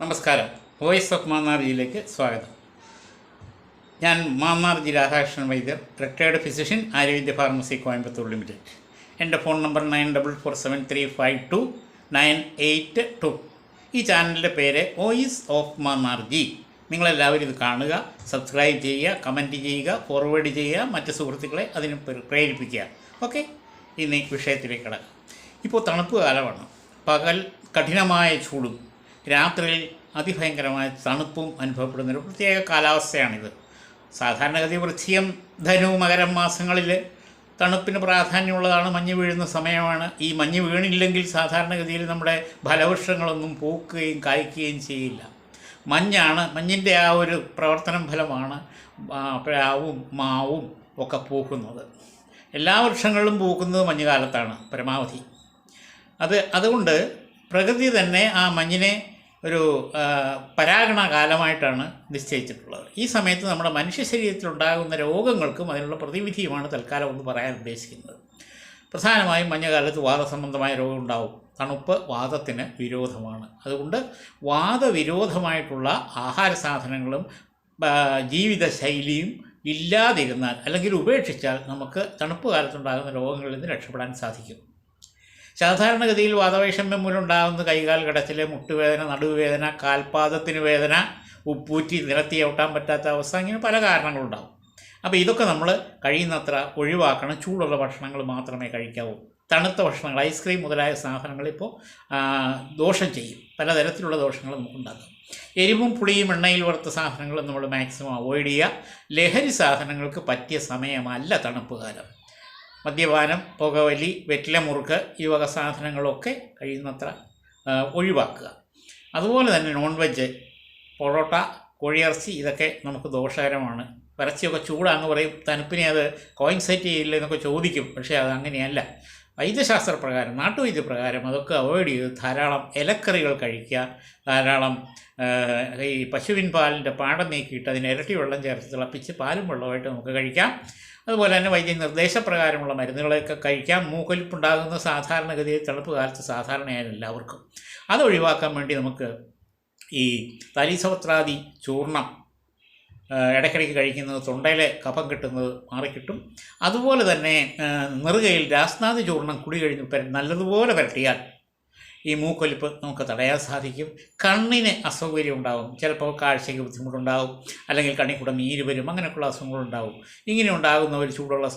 നമസ്കാരം. Voice of Mannar മാന്നാർജിയിലേക്ക് സ്വാഗതം. ഞാൻ Mannar G Radhakrishnan Vaidyar retired physician Arogya pharmacy Coimbatore limited എന്റെ phone number nine double four seven three five two nine eight two ഈ ചാനലിന്റെ പേര് വോയിസ് ഓഫ് മാന്നാർ ജി നിങ്ങളെല്ലാവരും ഇത് കാണുക സബ്സ്ക്രൈബ് ചെയ്യുക കമന്റ് ചെയ്യുക ഫോർവേഡ് ചെയ്യുക മറ്റ് സുഹൃത്തുക്കളെ അതിന് പ്രേരിപ്പിക്കുക. ഓക്കെ ഇനി വിഷയത്തിലേക്ക് കിടക്കാം. ഇപ്പോൾ തണുപ്പ് കാലമാണ്. പകൽ കഠിനമായ ചൂടും രാത്രിയിൽ അതിഭയങ്കരമായ തണുപ്പും അനുഭവപ്പെടുന്ന ഒരു പ്രത്യേക കാലാവസ്ഥയാണിത്. സാധാരണഗതി വൃശ്ചികം ധനു മകരം മാസങ്ങളിൽ തണുപ്പിന് പ്രാധാന്യമുള്ളതാണ് മഞ്ഞ് വീഴുന്ന സമയമാണ്. ഈ മഞ്ഞ് വീണില്ലെങ്കിൽ സാധാരണഗതിയിൽ നമ്മുടെ ഫലവൃക്ഷങ്ങളൊന്നും പൂക്കുകയും കായ്ക്കുകയും ചെയ്യില്ല. മഞ്ഞാണ് മഞ്ഞിന്റെ ആ ഒരു പ്രവർത്തനം ഫലമാണ് പ്രാവും മാവും ഒക്കെ പൂക്കുന്നത്. എല്ലാ വൃക്ഷങ്ങളിലും പൂക്കുന്നത് മഞ്ഞുകാലത്താണ് പരമാവധി. അത് അതുകൊണ്ട് പ്രകൃതി തന്നെ ആ മഞ്ഞിനെ ഒരു പരാഗണ കാലമായിട്ടാണ് നിശ്ചയിച്ചിട്ടുള്ളത്. ഈ സമയത്ത് നമ്മുടെ മനുഷ്യ ശരീരത്തിലുണ്ടാകുന്ന രോഗങ്ങൾക്കും അതിനുള്ള പ്രതിവിധിയുമാണ് തൽക്കാലം ഒന്ന് പറയാൻ ഉദ്ദേശിക്കുന്നത്. പ്രധാനമായും മഞ്ഞകാലത്ത് വാദസംബന്ധമായ രോഗം ഉണ്ടാവും തണുപ്പ് വാദത്തിന് വിരോധമാണ്. അതുകൊണ്ട് വാദവിരോധമായിട്ടുള്ള ആഹാര സാധനങ്ങളും ജീവിതശൈലിയും ഇല്ലാതിരുന്നാൽ അല്ലെങ്കിൽ ഉപേക്ഷിച്ചാൽ നമുക്ക് തണുപ്പ് കാലത്തുണ്ടാകുന്ന രോഗങ്ങളിൽ നിന്ന് രക്ഷപ്പെടാൻ സാധിക്കും. സാധാരണഗതിയിൽ വാദവൈഷമ്യം മൂലമുണ്ടാകുന്ന കൈകാൽ കടച്ചിൽ മുട്ടുവേദന നടുവേദന കാൽപാദത്തിന് വേദന ഉപ്പൂറ്റി നിരത്തി ഔട്ടാൻ പറ്റാത്ത അവസ്ഥ ഇങ്ങനെ പല കാരണങ്ങളുണ്ടാവും. അപ്പോൾ ഇതൊക്കെ നമ്മൾ കഴിയുന്നത്ര ഒഴിവാക്കണം. ചൂടുള്ള ഭക്ഷണങ്ങൾ മാത്രമേ കഴിക്കാവൂ. തണുത്ത ഭക്ഷണങ്ങൾ ഐസ്ക്രീം മുതലായ സാധനങ്ങൾ ഇപ്പോൾ ദോഷം ചെയ്യും. പലതരത്തിലുള്ള ദോഷങ്ങൾ നമുക്കുണ്ടാകും എരിവും പുളിയും എണ്ണയിൽ വറുത്ത സാധനങ്ങൾ നമ്മൾ മാക്സിമം അവോയ്ഡ് ചെയ്യുക. ലഹരി സാധനങ്ങൾക്ക് പറ്റിയ സമയമല്ല തണുപ്പ് കാലം. മദ്യപാനം പുകവലി വെറ്റില മുറുക്ക് ഈ വക സാധനങ്ങളൊക്കെ കഴിയുന്നത്ര ഒഴിവാക്കുക. അതുപോലെ തന്നെ നോൺ വെജ് പൊറോട്ട കോഴിയിറച്ചി ഇതൊക്കെ നമുക്ക് ദോഷകരമാണ്. ഇറച്ചിയൊക്കെ ചൂടാന്ന് പറയും തണുപ്പിനെ അത് കോയിൻസെറ്റ് ചെയ്യില്ല എന്നൊക്കെ ചോദിക്കും പക്ഷേ അത് അങ്ങനെയല്ല. വൈദ്യശാസ്ത്രപ്രകാരം നാട്ടുവൈദ്യപ്രകാരം അതൊക്കെ അവോയ്ഡ് ചെയ്ത് ധാരാളം ഇലക്കറികൾ കഴിക്കുക ധാരാളം ഈ പശുവിൻ പാലിന്റെ പാടം നീക്കിയിട്ട് അതിന് ഇരട്ടി വെള്ളം ചേർത്ത് തിളപ്പിച്ച് പാലും വെള്ളമായിട്ട് നമുക്ക് കഴിക്കാം. അതുപോലെ തന്നെ വൈദ്യ നിർദ്ദേശപ്രകാരമുള്ള മരുന്നുകളൊക്കെ കഴിക്കാം. മൂക്കൊലിപ്പുണ്ടാകുന്ന സാധാരണഗതിയിൽ തിളപ്പ് കാലത്ത് സാധാരണയാണ് എല്ലാവർക്കും. അത് ഒഴിവാക്കാൻ വേണ്ടി നമുക്ക് ഈ തലീസവത്രാദി ചൂർണം ഇടയ്ക്കിടയ്ക്ക് കഴിക്കുന്നത് തൊണ്ടയിലെ കഫം കിട്ടുന്നത് മാറിക്കിട്ടും. അതുപോലെ തന്നെ നെറുകയിൽ രാസ്നാദി ചൂർണം കുടി കഴിഞ്ഞ് നല്ലതുപോലെ പരട്ടിയാൽ ഈ മൂക്കൊലിപ്പ് നമുക്ക് തടയാൻ സാധിക്കും. കണ്ണിന് അസൗകര്യം ഉണ്ടാകും ചിലപ്പോൾ കാഴ്ചയ്ക്ക് ബുദ്ധിമുട്ടുണ്ടാകും അല്ലെങ്കിൽ കണ്ണിക്കൂടം കൂടെ നീര് വരും. അങ്ങനെയൊക്കെയുള്ള അസുഖങ്ങളുണ്ടാകും ഇങ്ങനെ ഉണ്ടാകുന്ന ഒരു ചൂടുള്ള